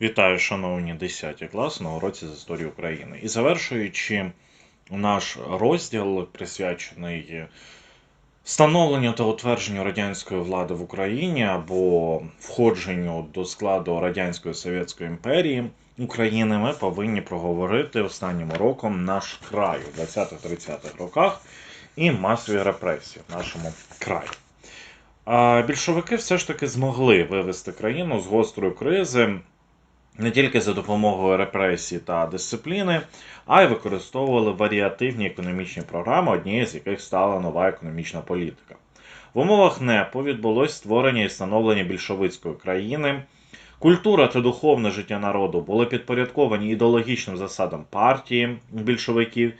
Вітаю, шановні 10 класи на уроці з історії України. І завершуючи наш розділ, присвячений встановленню та утвердженню радянської влади в Україні або входженню до складу Радянської Совєтської імперії України, ми повинні проговорити останнім роком наш край у 20-30-х роках і масові репресії в нашому краї. А більшовики все ж таки змогли вивести країну з гострої кризи не тільки за допомогою репресій та дисципліни, а й використовували варіативні економічні програми, однією з яких стала нова економічна політика. В умовах НЕПу відбулось створення і становлення більшовицької країни. Культура та духовне життя народу були підпорядковані ідеологічним засадам партії більшовиків,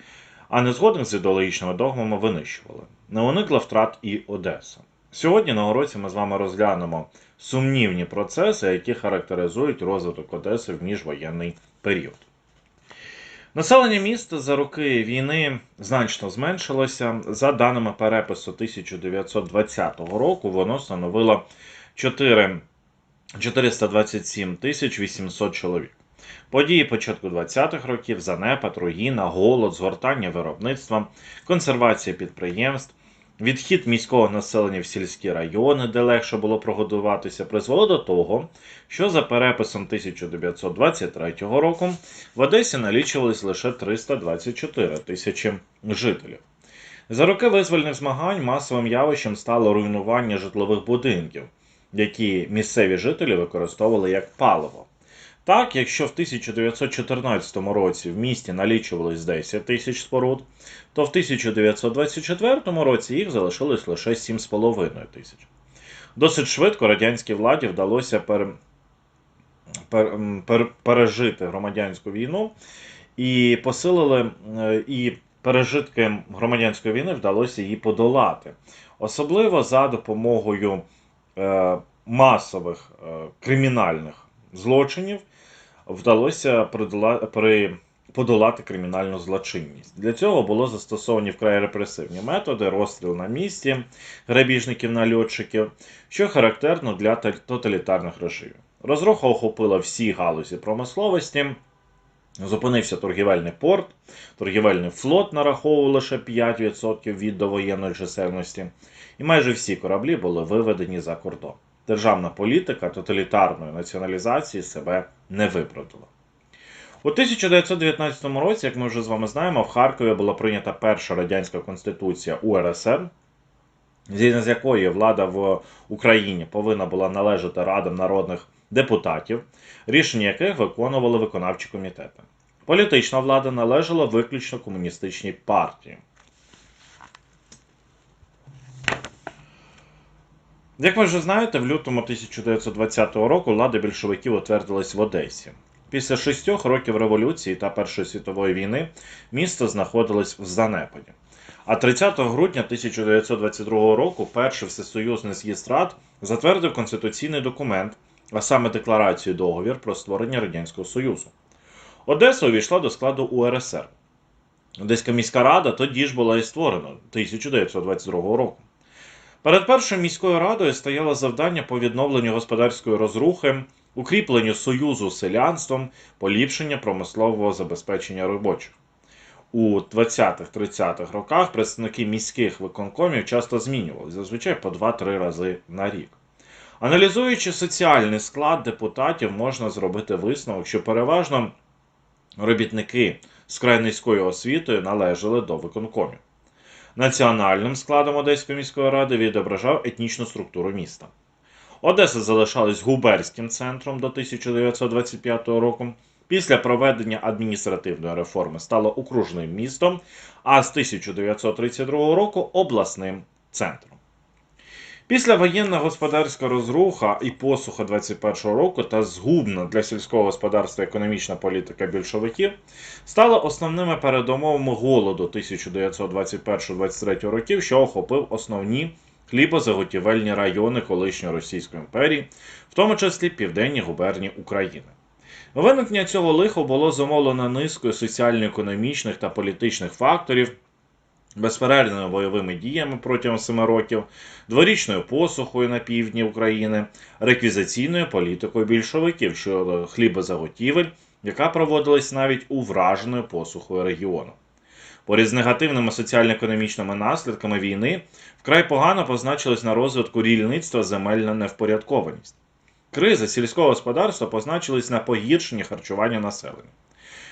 а не згодом з ідеологічними догмами винищували. Не уникла втрат і Одеса. Сьогодні на уроці ми з вами розглянемо сумнівні процеси, які характеризують розвиток Одеси в міжвоєнний період. Населення міста за роки війни значно зменшилося. За даними перепису 1920 року, воно становило 4, 427 тисяч 800 чоловік. Події початку 20-х років, занепад, руїна, голод, згортання виробництва, консервація підприємств, Відхід міського населення в сільські райони, де легше було прогодуватися, призвело до того, що за переписом 1923 року в Одесі налічувалось лише 324 тисячі жителів. За роки визвольних змагань масовим явищем стало руйнування житлових будинків, які місцеві жителі використовували як паливо. Так, якщо в 1914 році в місті налічувалось 10 тисяч споруд, то в 1924 році їх залишилось лише 7,5 тисяч. Досить швидко радянській владі вдалося пер... Пер... Пер... пережити громадянську війну і посилили е, і пережитки громадянської війни вдалося її подолати. Особливо за допомогою е, масових е, кримінальних злочинів вдалося при подолати кримінальну злочинність. Для цього було застосовані вкрай репресивні методи, розстріл на місці грабіжників нальотчиків, що характерно для тоталітарних режимів. Розруха охопила всі галузі промисловості. Зупинився торгівельний порт, торгівельний флот нараховував лише 5% від довоєнної чисельності, і майже всі кораблі були виведені за кордон державна політика тоталітарної націоналізації себе не виправдала. У 1919 році, як ми вже з вами знаємо, в Харкові була прийнята перша радянська конституція УРСР, згідно з якої влада в Україні повинна була належати радам народних депутатів, рішення яких виконували виконавчі комітети. Політична влада належала виключно комуністичній партії. Як ви вже знаєте, в лютому 1920 року влада більшовиків утвердилась в Одесі. Після шістьох років революції та Першої світової війни місто знаходилось в занепаді. А 30 грудня 1922 року перший всесоюзний з'їзд рад затвердив конституційний документ, а саме декларацію договір про створення Радянського Союзу. Одеса увійшла до складу УРСР. Одеська міська рада тоді ж була і створена 1922 року. Перед першою міською радою стояло завдання по відновленню господарської розрухи, укріпленню союзу з селянством, поліпшення промислового забезпечення робочих. У 20-30-х роках представники міських виконкомів часто змінювалися, зазвичай по 2-3 рази на рік. Аналізуючи соціальний склад депутатів, можна зробити висновок, що переважно робітники з край низькою освітою належали до виконкомів. Національним складом Одеської міської ради відображав етнічну структуру міста. Одеса залишалась губерським центром до 1925 року. Після проведення адміністративної реформи стала окружним містом, а з 1932 року обласним центром. Після воєнна господарська розруха і посуха 21-го року та згубна для сільського господарства економічна політика більшовиків стала основними передумовами голоду 1921-23 років, що охопив основні хлібозаготівельні райони колишньої Російської імперії, в тому числі південні губернії України. Виникнення цього лиха було замовлено низкою соціально-економічних та політичних факторів безперервними бойовими діями протягом семи років, дворічною посухою на півдні України, реквізаційною політикою більшовиків щодо хлібозаготівель, яка проводилась навіть у враженою посухою регіону. Поряд з негативними соціально-економічними наслідками війни вкрай погано позначилась на розвитку рільництва земельна невпорядкованість. Кризи сільського господарства позначились на погіршенні харчування населення.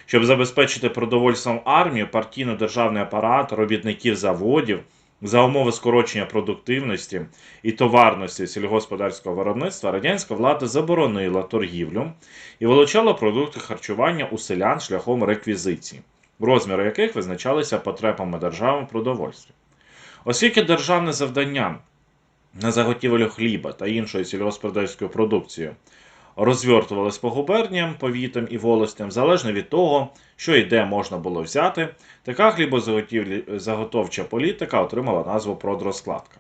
Щоб забезпечити продовольством армію, партійно-державний апарат, робітників заводів за умови скорочення продуктивності і товарності сільськогосподарського виробництва, радянська влада заборонила торгівлю і вилучала продукти харчування у селян шляхом реквізиції, розміри яких визначалися потребами держави продовольстві. Оскільки державне завдання на заготівлю хліба та іншої сільськогосподарської продукції розвертувалось по губерніям, повітам і волостям, залежно від того, що і де можна було взяти, така хлібозаготовча політика отримала назву продрозкладка.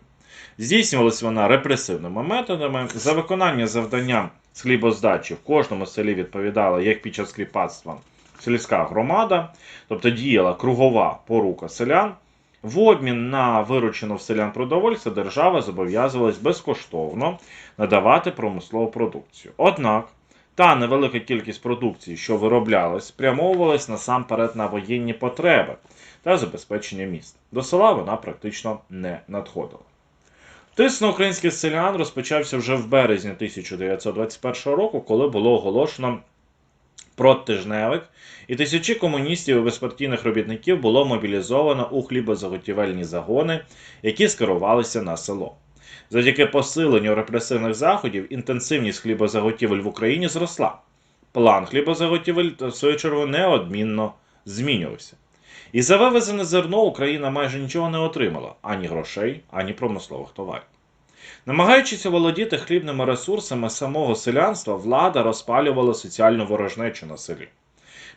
Здійснювалась вона репресивними методами. За виконання завдання з хлібоздачі в кожному селі відповідала, як під час кріпацтва, сільська громада, тобто діяла кругова порука селян. В обмін на виручену в селян продовольство держава зобов'язувалась безкоштовно надавати промислову продукцію. Однак та невелика кількість продукції, що вироблялась, спрямовувалась насамперед на воєнні потреби та забезпечення міст. До села вона практично не надходила. Тиск на українських селян розпочався вже в березні 1921 року, коли було оголошено продтижневик, і тисячі комуністів і безпартійних робітників було мобілізовано у хлібозаготівельні загони, які скерувалися на село. Завдяки посиленню репресивних заходів інтенсивність хлібозаготівель в Україні зросла. План хлібозаготівель, в свою чергу, неодмінно змінювався. І за вивезене зерно Україна майже нічого не отримала ані грошей, ані промислових товарів. Намагаючись оволодіти хлібними ресурсами самого селянства, влада розпалювала соціальну ворожнечу на селі.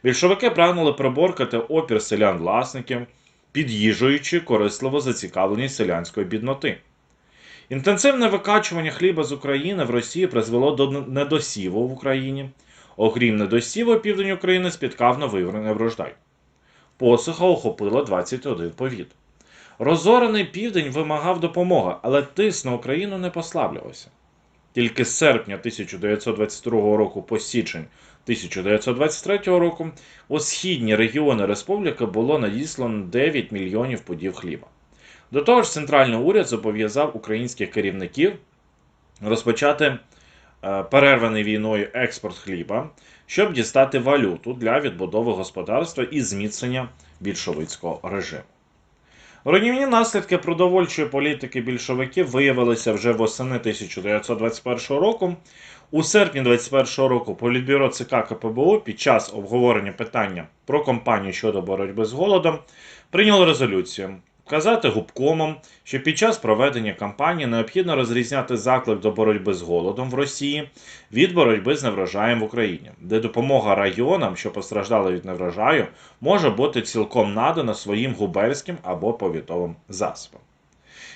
Більшовики прагнули приборкати опір селян-власників, під'їжджуючи корисливо зацікавленість селянської бідноти. Інтенсивне викачування хліба з України в Росії призвело до недосіву в Україні. Окрім недосіву, південь України спіткав новий врожай. Посуха охопила 21 повіт. Розорений південь вимагав допомоги, але тиск на Україну не послаблювався. Тільки з серпня 1922 року по січень 1923 року у східні регіони республіки було надіслано 9 мільйонів пудів хліба. До того ж, центральний уряд зобов'язав українських керівників розпочати е, перерваний війною експорт хліба, щоб дістати валюту для відбудови господарства і зміцнення більшовицького режиму. Руйнівні наслідки продовольчої політики більшовиків виявилися вже восени 1921 року. У серпні 2021 року Політбюро ЦК КПБУ під час обговорення питання про кампанію щодо боротьби з голодом прийняло резолюцію вказати губкомам, що під час проведення кампанії необхідно розрізняти заклик до боротьби з голодом в Росії від боротьби з неврожаєм в Україні, де допомога районам, що постраждали від неврожаю, може бути цілком надана своїм губерським або повітовим засобам.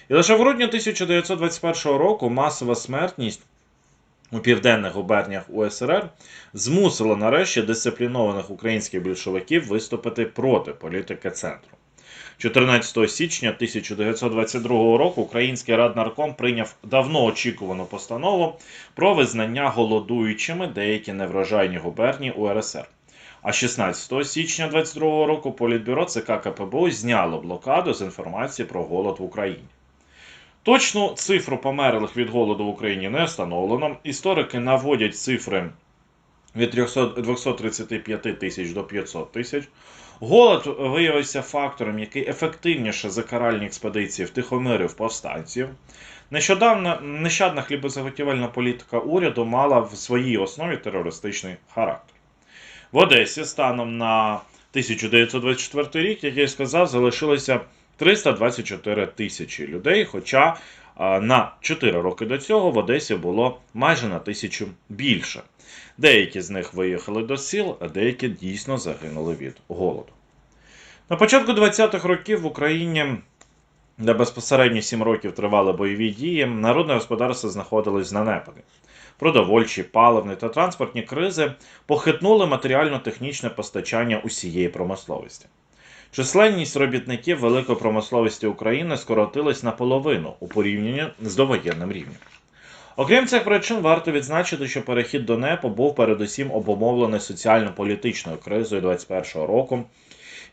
І лише в грудні 1921 року масова смертність у південних губерніях УСРР змусила нарешті дисциплінованих українських більшовиків виступити проти політики центру. 14 січня 1922 року Український раднарком прийняв давно очікувану постанову про визнання голодуючими деякі неврожайні губернії УРСР. А 16 січня 2022 року Політбюро ЦК КПБУ зняло блокаду з інформації про голод в Україні. Точну цифру померлих від голоду в Україні не встановлено. Історики наводять цифри від 300 235 тисяч до 500 тисяч. Голод виявився фактором, який ефективніше за каральні експедиції втихомирив повстанців. Нещодавно нещадна хлібозаготівельна політика уряду мала в своїй основі терористичний характер. В Одесі станом на 1924 рік, як я сказав, залишилося 324 тисячі людей. Хоча на 4 роки до цього в Одесі було майже на тисячу більше. Деякі з них виїхали до сіл, а деякі дійсно загинули від голоду. На початку 20-х років в Україні, де безпосередньо 7 років тривали бойові дії, народне господарство знаходилось на непаді. Продовольчі, паливні та транспортні кризи похитнули матеріально-технічне постачання усієї промисловості. Численність робітників великої промисловості України скоротилась наполовину у порівнянні з довоєнним рівнем. Окрім цих причин, варто відзначити, що перехід до НЕПу був передусім обумовлений соціально-політичною кризою 2021 року,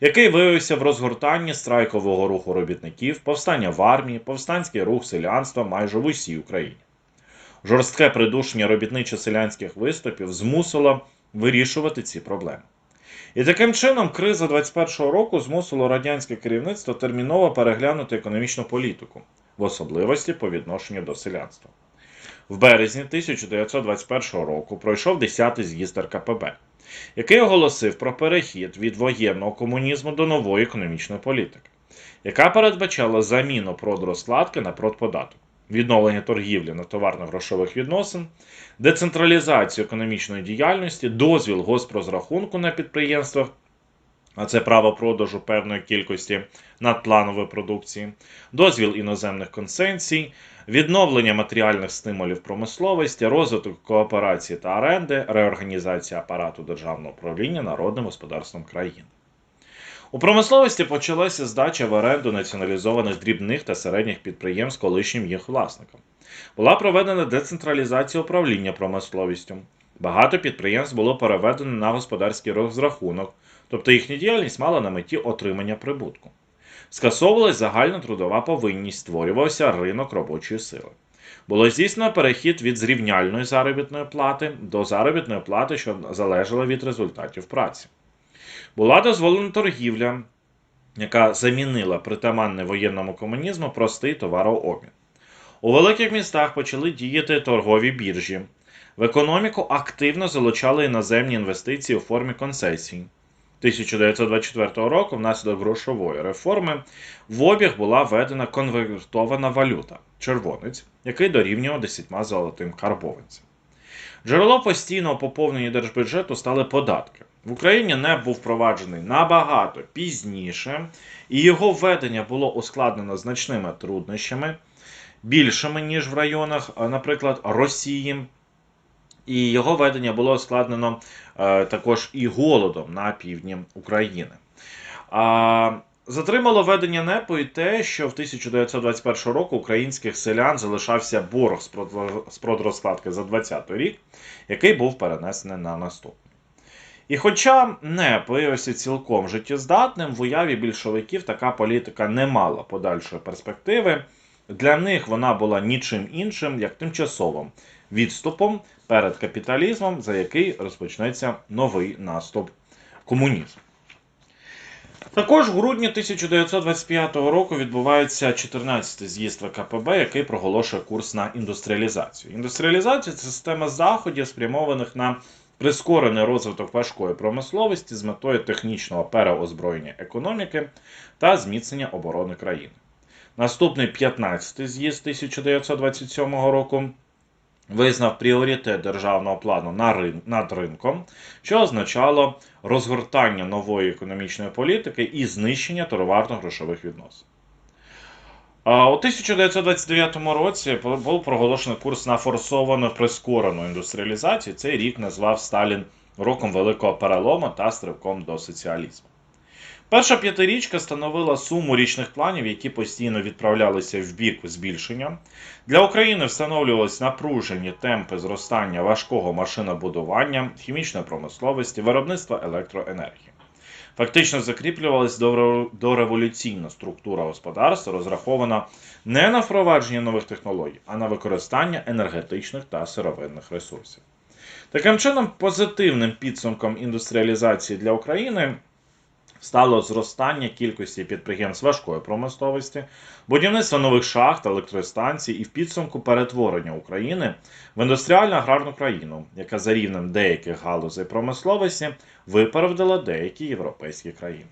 який виявився в розгортанні страйкового руху робітників, повстання в армії, повстанський рух селянства майже в усій Україні. Жорстке придушення робітничо-селянських виступів змусило вирішувати ці проблеми. І таким чином криза 21-го року змусила радянське керівництво терміново переглянути економічну політику, в особливості по відношенню до селянства. В березні 1921 року пройшов 10-й з'їзд РКПБ, який оголосив про перехід від воєнного комунізму до нової економічної політики, яка передбачала заміну продрозкладки на продподаток, відновлення торгівлі на товарно-грошових відносин, децентралізацію економічної діяльності, дозвіл госпрозрахунку на підприємствах, а це право продажу певної кількості надпланової продукції, дозвіл іноземних концесій, відновлення матеріальних стимулів промисловості, розвиток кооперації та оренди, реорганізація апарату державного управління народним господарством країни. У промисловості почалася здача в оренду націоналізованих дрібних та середніх підприємств колишнім їх власникам. Була проведена децентралізація управління промисловістю. Багато підприємств було переведено на господарський розрахунок, тобто їхня діяльність мала на меті отримання прибутку. Скасовувалась загальна трудова повинність, створювався ринок робочої сили. Було здійснено перехід від зрівняльної заробітної плати до заробітної плати, що залежала від результатів праці. Була дозволена торгівля, яка замінила притаманний воєнному комунізму простий товарообмін. У великих містах почали діяти торгові біржі. В економіку активно залучали іноземні інвестиції у формі концесій. 1924 року, внаслідок грошової реформи, в обіг була введена конвертована валюта червонець, який дорівнював 10 золотим карбованцям. Джерело постійного поповнення держбюджету стали податки. В Україні не був впроваджений набагато пізніше, і його введення було ускладнено значними труднощами, більшими, ніж в районах, наприклад, Росії. І його ведення було складнено е, також і голодом на півдні України. А, затримало ведення НЕПу і те, що в 1921 року українських селян залишався борг з продрозкладки за 2020 рік, який був перенесений на наступний. І хоча НЕП виявився цілком життєздатним, в уяві більшовиків така політика не мала подальшої перспективи. Для них вона була нічим іншим, як тимчасовим відступом перед капіталізмом, за який розпочнеться новий наступ комунізму. Також в грудні 1925 року відбувається 14-й з'їзд ВКПБ, який проголошує курс на індустріалізацію. Індустріалізація це система заходів, спрямованих на прискорений розвиток важкої промисловості з метою технічного переозброєння економіки та зміцнення оборони країни. Наступний 15-й з'їзд 1927 року визнав пріоритет державного плану над ринком, що означало розгортання нової економічної політики і знищення товарно-грошових відносин. У 1929 році був проголошений курс на форсовану прискорену індустріалізацію. Цей рік назвав Сталін роком великого перелому та стрибком до соціалізму. Перша п'ятирічка становила суму річних планів, які постійно відправлялися в бік збільшення. Для України встановлювалися напружені темпи зростання важкого машинобудування, хімічної промисловості, виробництва електроенергії. Фактично закріплювалась доре- дореволюційна структура господарства, розрахована не на впровадження нових технологій, а на використання енергетичних та сировинних ресурсів. Таким чином, позитивним підсумком індустріалізації для України стало зростання кількості підприємств важкої промисловості, будівництво нових шахт, електростанцій і в підсумку перетворення України в індустріально аграрну країну, яка за рівнем деяких галузей промисловості виправдала деякі європейські країни.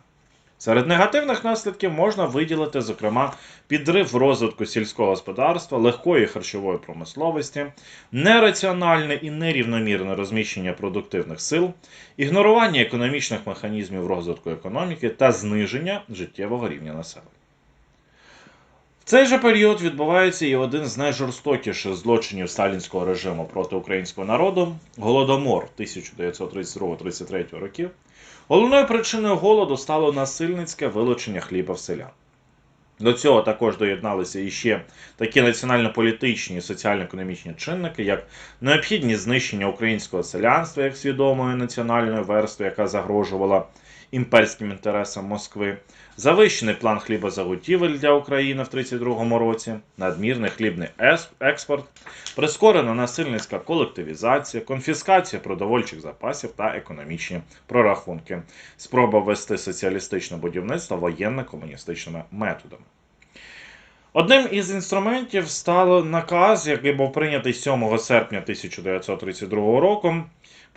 Серед негативних наслідків можна виділити, зокрема, підрив розвитку сільського господарства, легкої харчової промисловості, нераціональне і нерівномірне розміщення продуктивних сил, ігнорування економічних механізмів розвитку економіки та зниження життєвого рівня населення. В цей же період відбувається і один з найжорстокіших злочинів сталінського режиму проти українського народу голодомор 1932-33 років. Головною причиною голоду стало насильницьке вилучення хліба в селян. До цього також доєдналися іще такі національно-політичні і соціально-економічні чинники, як необхідність знищення українського селянства як свідомої національної верстви, яка загрожувала імперським інтересам Москви, завищений план хлібозаготівель для України в 1932 році, надмірний хлібний експорт, прискорена насильницька колективізація, конфіскація продовольчих запасів та економічні прорахунки, спроба ввести соціалістичне будівництво воєнно-комуністичними методами. Одним із інструментів стало наказ, який був прийнятий 7 серпня 1932 року.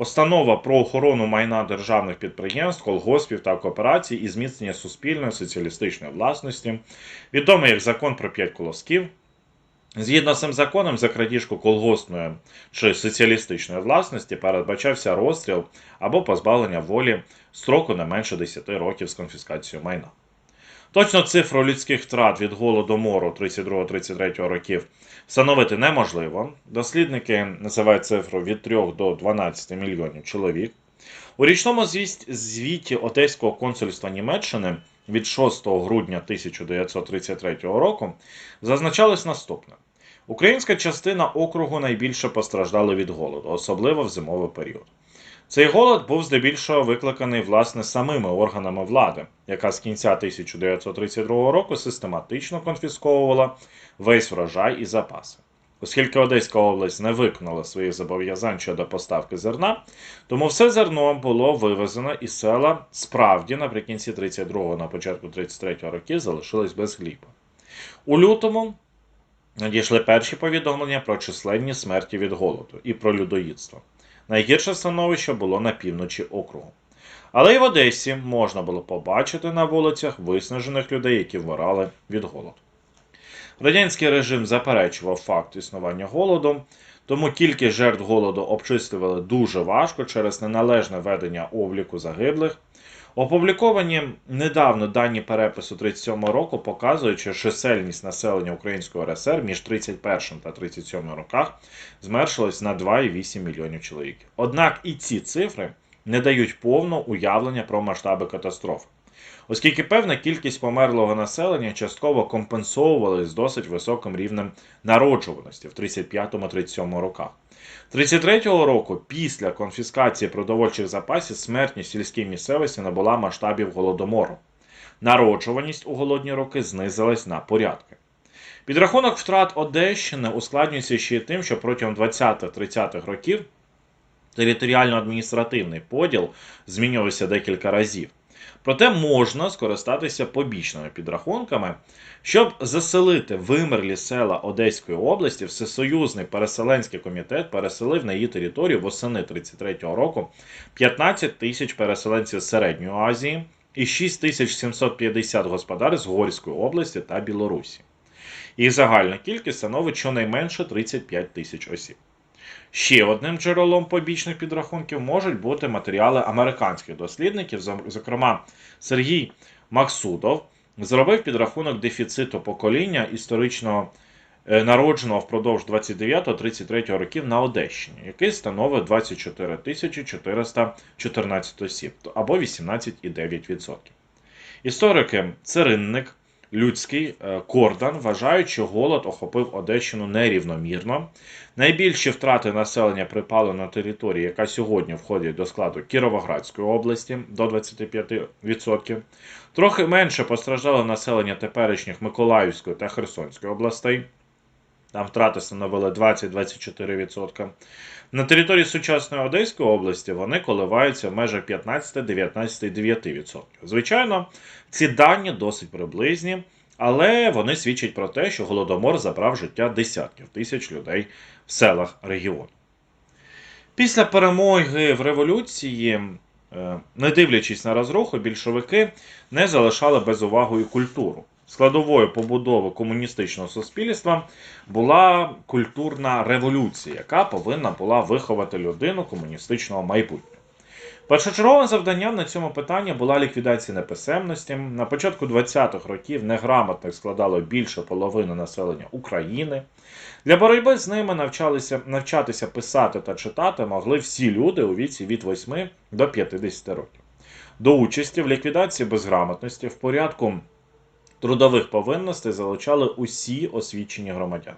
Постанова про охорону майна державних підприємств, колгоспів та кооперацій і зміцнення суспільної соціалістичної власності, відомий як закон про п'ять колосків. Згідно з цим законом, за крадіжку колгоспної чи соціалістичної власності передбачався розстріл або позбавлення волі строку не менше 10 років з конфіскацією майна. Точно цифру людських втрат від голодомору 32-33 років встановити неможливо. Дослідники називають цифру від 3 до 12 мільйонів чоловік. У річному звіті Одеського консульства Німеччини від 6 грудня 1933 року зазначалось наступне: Українська частина округу найбільше постраждала від голоду, особливо в зимовий період. Цей голод був здебільшого викликаний власне самими органами влади, яка з кінця 1932 року систематично конфісковувала весь врожай і запаси. Оскільки Одеська область не виконала своїх зобов'язань щодо поставки зерна, тому все зерно було вивезено і села справді наприкінці 32-го, на початку 33-го років залишились без хліба. У лютому надійшли перші повідомлення про численні смерті від голоду і про людоїдство. Найгірше становище було на півночі округу. Але й в Одесі можна було побачити на вулицях виснажених людей, які вмирали від голоду. Радянський режим заперечував факт існування голоду, тому кількість жертв голоду обчислювали дуже важко через неналежне ведення обліку загиблих. Опубліковані недавно дані перепису 37 року показують, що чисельність населення Української РСР між 31 та 37 роках зменшилась на 2,8 мільйонів чоловік. Однак і ці цифри не дають повного уявлення про масштаби катастрофи, оскільки певна кількість померлого населення частково компенсовувалась з досить високим рівнем народжуваності в 35-37 роках. 33-го року, після конфіскації продовольчих запасів, смертність сільській місцевості набула масштабів голодомору. Народжуваність у голодні роки знизилась на порядки. Підрахунок втрат Одещини ускладнюється ще й тим, що протягом 20-30-х років територіально-адміністративний поділ змінювався декілька разів. Проте можна скористатися побічними підрахунками, щоб заселити вимерлі села Одеської області, Всесоюзний переселенський комітет переселив на її територію восени 33-го року 15 тисяч переселенців з Середньої Азії і 6750 господарств з Горської області та Білорусі. Їх загальна кількість становить щонайменше 35 тисяч осіб. Ще одним джерелом побічних підрахунків можуть бути матеріали американських дослідників, зокрема Сергій Максудов зробив підрахунок дефіциту покоління історично е, народженого впродовж 29-33 років на Одещині, який становить 24 тисячі 414 осіб, або 18,9%. Історики Церинник, Людський, Кордон Кордан вважають, що голод охопив Одещину нерівномірно. Найбільші втрати населення припали на території, яка сьогодні входить до складу Кіровоградської області до 25%. Трохи менше постраждало населення теперішніх Миколаївської та Херсонської областей. Там втрати становили 20-24%. На території сучасної Одеської області вони коливаються в межах 15-19,9%. Звичайно, ці дані досить приблизні, але вони свідчать про те, що голодомор забрав життя десятків тисяч людей в селах регіону. Після перемоги в революції, е, не дивлячись на розруху, більшовики не залишали без уваги культуру. Складовою побудови комуністичного суспільства була культурна революція, яка повинна була виховати людину комуністичного майбутнього. Першочерговим завданням на цьому питанні була ліквідація неписемності. На початку 20-х років неграмотних складало більше половини населення України. Для боротьби з ними навчалися, навчатися писати та читати могли всі люди у віці від 8 до 50 років. До участі в ліквідації безграмотності в порядку трудових повинностей залучали усі освічені громадяни.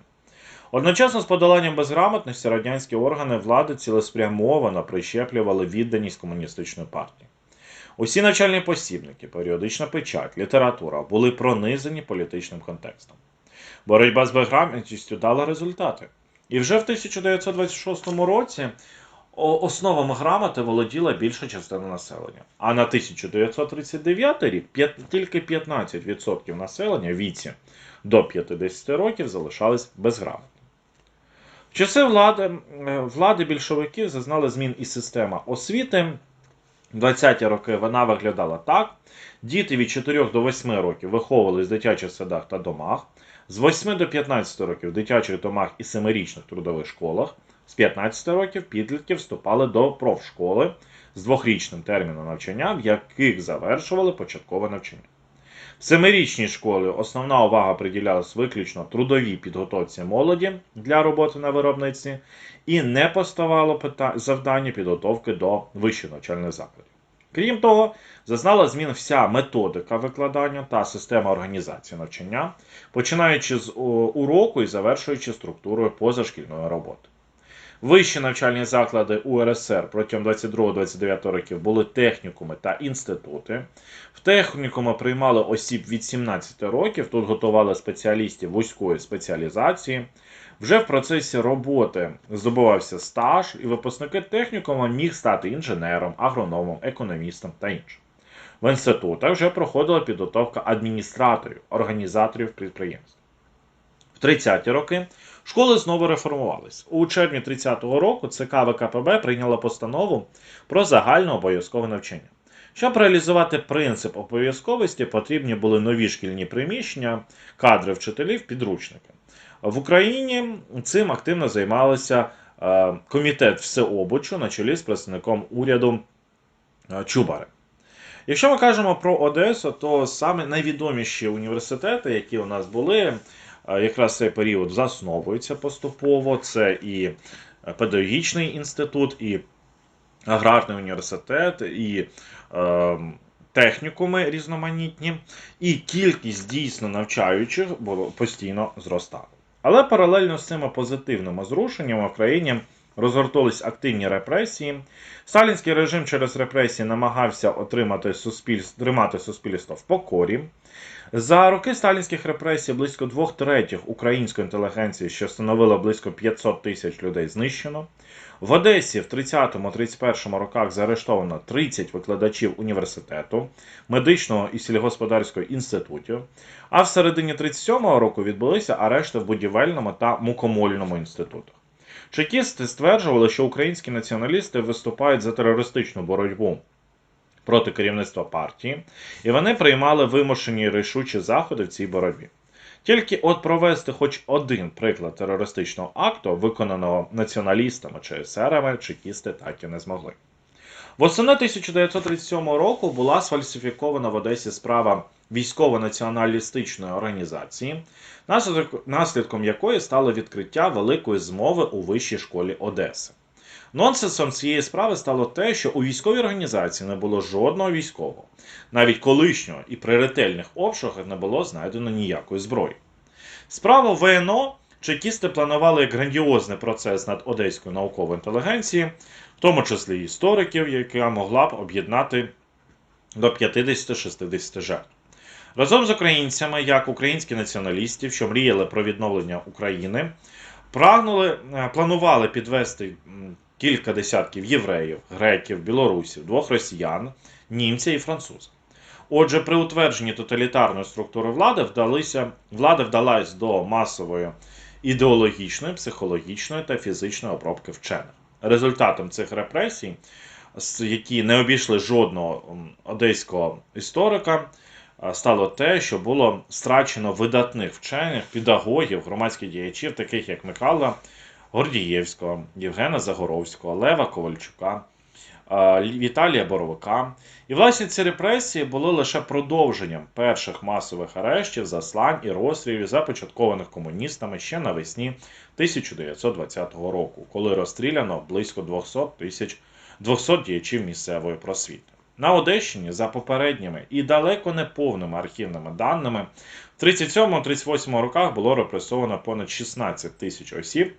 Одночасно з подоланням безграмотності радянські органи влади цілеспрямовано прищеплювали відданість комуністичної партії. Усі навчальні посібники, періодична печать, література були пронизані політичним контекстом. Боротьба з безграмотністю дала результати. І вже в 1926 році основами грамоти володіла більша частина населення. А на 1939 рік тільки 15% населення віці до 50 років залишались безграмотними. В часи влади, е, влади більшовиків зазнали змін і система освіти. В 20-ті роки вона виглядала так: діти від 4 до 8 років виховувались в дитячих садах та домах, з 8 до 15 років в дитячих домах і 7-річних трудових школах, з 15 років підлітки вступали до профшколи з двохрічним терміном навчання, в яких завершували початкове навчання. В семирічній школі основна увага приділялась виключно трудовій підготовці молоді для роботи на виробництві і не поставало завдання підготовки до вищих навчальних закладів. Крім того, зазнала змін вся методика викладання та система організації навчання, починаючи з уроку і завершуючи структурою позашкільної роботи. Вищі навчальні заклади УРСР протягом 22-29 років були технікуми та інститути. В технікуми приймали осіб від 17 років, тут готували спеціалістів вузької спеціалізації. Вже в процесі роботи здобувався стаж, і випускники технікуму міг стати інженером, агрономом, економістом та іншим. В інститутах вже проходила підготовка адміністраторів, організаторів підприємств. В 30-ті роки школи знову реформувались. У червні 30-го року ЦК ВКПБ прийняла постанову про загальне обов'язкове навчання. Щоб реалізувати принцип обов'язковості, потрібні були нові шкільні приміщення, кадри вчителів, підручники. В Україні цим активно займалися е, комітет всеобучу на чолі з представником уряду е, Чубари. Якщо ми кажемо про Одесу, то саме найвідоміші університети, які у нас були, якраз цей період засновується поступово. Це і педагогічний інститут, і аграрний університет, і е, технікуми різноманітні, і кількість дійсно навчаючих постійно зростала. Але паралельно з цими позитивними зрушеннями в країні розгортались активні репресії. Сталінський режим через репресії намагався отримати суспільство, тримати суспільство в покорі. За роки сталінських репресій близько двох третіх української інтелігенції, що становило близько 500 тисяч людей, знищено. В Одесі в 30-31 роках заарештовано 30 викладачів університету, медичного і сільгосподарського інститутів. А в середині 37-го року відбулися арешти в будівельному та мукомольному інститутах. Чекісти стверджували, що українські націоналісти виступають за терористичну боротьбу проти керівництва партії, і вони приймали вимушені рішучі заходи в цій боротьбі. Тільки от провести хоч один приклад терористичного акту, виконаного націоналістами чи есерами, чекісти так і не змогли. Восени 1937 року була сфальсифікована в Одесі справа військово-націоналістичної організації, наслідком якої стало відкриття великої змови у вищій школі Одеси. Нонсенсом цієї справи стало те, що у військовій організації не було жодного військового, навіть колишнього, і при ретельних обшуках не було знайдено ніякої зброї. Справу ВНО чекісти планували як грандіозний процес над одеською науковою інтелігенцією, тому числі істориків, яка могла б об'єднати до 50-60 жертв. Разом з українцями, як українських націоналістів, що мріяли про відновлення України, прагнули, е, планували підвести кілька десятків євреїв, греків, білорусів, двох росіян, німця і француза. Отже, при утвердженні тоталітарної структури влади вдалися, влада вдалась до масової ідеологічної, психологічної та фізичної обробки вчених. Результатом цих репресій, які не обійшли жодного одеського історика, стало те, що було страчено видатних вчених, педагогів, громадських діячів, таких як Михайла Гордієвського, Євгена Загоровського, Лева Ковальчука, Віталія Боровика. І власне ці репресії були лише продовженням перших масових арештів, заслань і розстрілів, започаткованих комуністами ще навесні 1920 року, коли розстріляно близько 200 тисяч 200 діячів місцевої просвіти. На Одещині за попередніми і далеко не повними архівними даними в 37-38 роках було репресовано понад 16 тисяч осіб,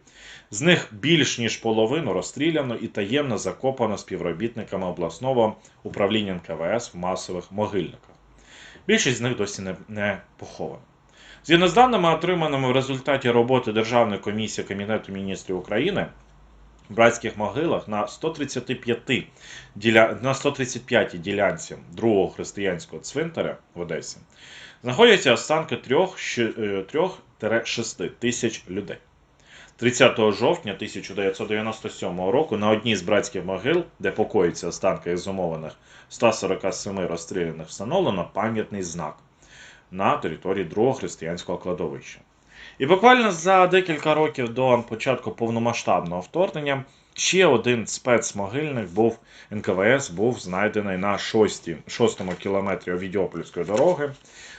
з них більш ніж половину розстріляно і таємно закопано співробітниками обласного управління НКВС в масових могильниках. Більшість з них досі не, не похована. Згідно з даними, отриманими в результаті роботи Державної комісії Кабінету міністрів України, братських могилах на 135 діля... на 135 ділянці другого християнського цвинтаря в Одесі знаходяться останки 3-6 тисяч людей. 30 жовтня 1997 року на одній з братських могил, де покоїться останки ізумованих 147 розстріляних, встановлено пам'ятний знак на території другого християнського кладовища. І буквально за декілька років до початку повномасштабного вторгнення ще один спецмогильник був НКВС був знайдений на 6, 6 кілометрі Овідіопольської дороги.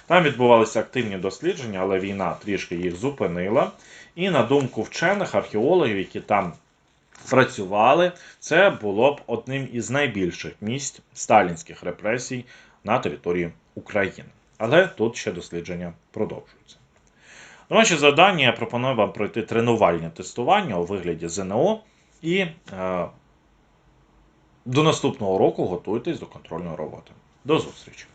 Там відбувалися активні дослідження, але війна трішки їх зупинила. І на думку вчених археологів, які там працювали, це було б одним із найбільших місць сталінських репресій на території України. Але тут ще дослідження продовжуються. На ваші завдання я пропоную вам пройти тренувальне тестування у вигляді ЗНО і е, до наступного року готуйтесь до контрольної роботи. До зустрічі!